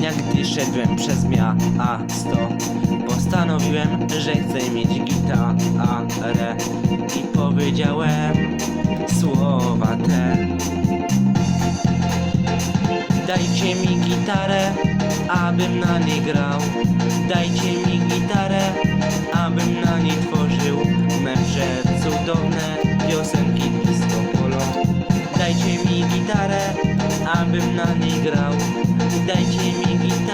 Przeszedłem przez miasto Postanowiłem, że chcę mieć gitarę I powiedziałem słowa te. Dajcie mi gitarę, abym na niej grał. Dajcie mi gitarę, abym na niej tworzył Me przecudowne piosenki disco polo Dajcie mi gitarę, abym na niej grał Dajcie mi gitarę,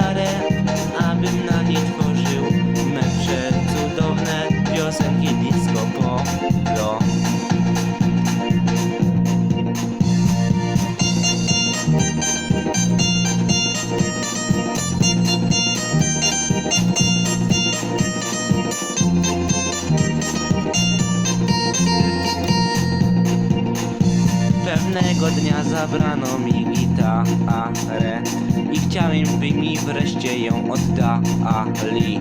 Pewnego dnia zabrano mi gitarę I chciałem, by mi wreszcie ją oddali.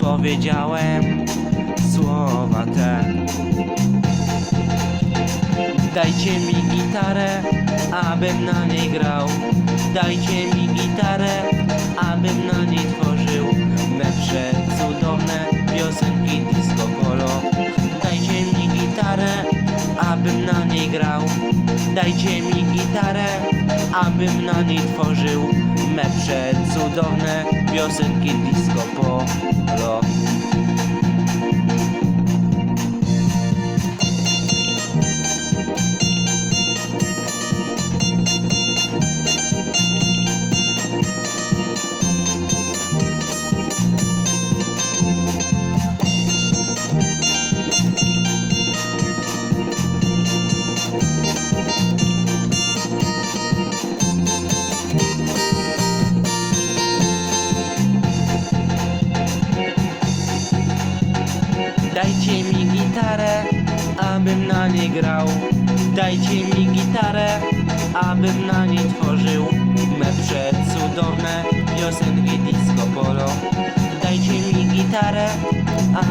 Powiedziałem słowa te. Dajcie mi gitarę, abym na niej grał. Dajcie Dajcie mi gitarę, abym na niej tworzył Me przecudowne piosenki disco polo Dajcie mi gitarę, abym na niej grał. Dajcie mi gitarę, abym na niej tworzył. Me przecudowne piosenki disco polo. Dajcie mi gitarę,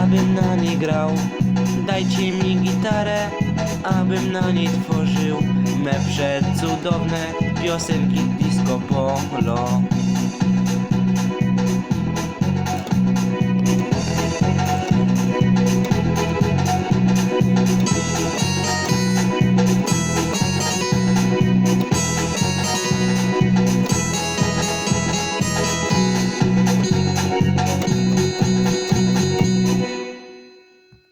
abym na niej grał. Dajcie mi gitarę, abym na niej tworzył. Me przecudowne piosenki disco polo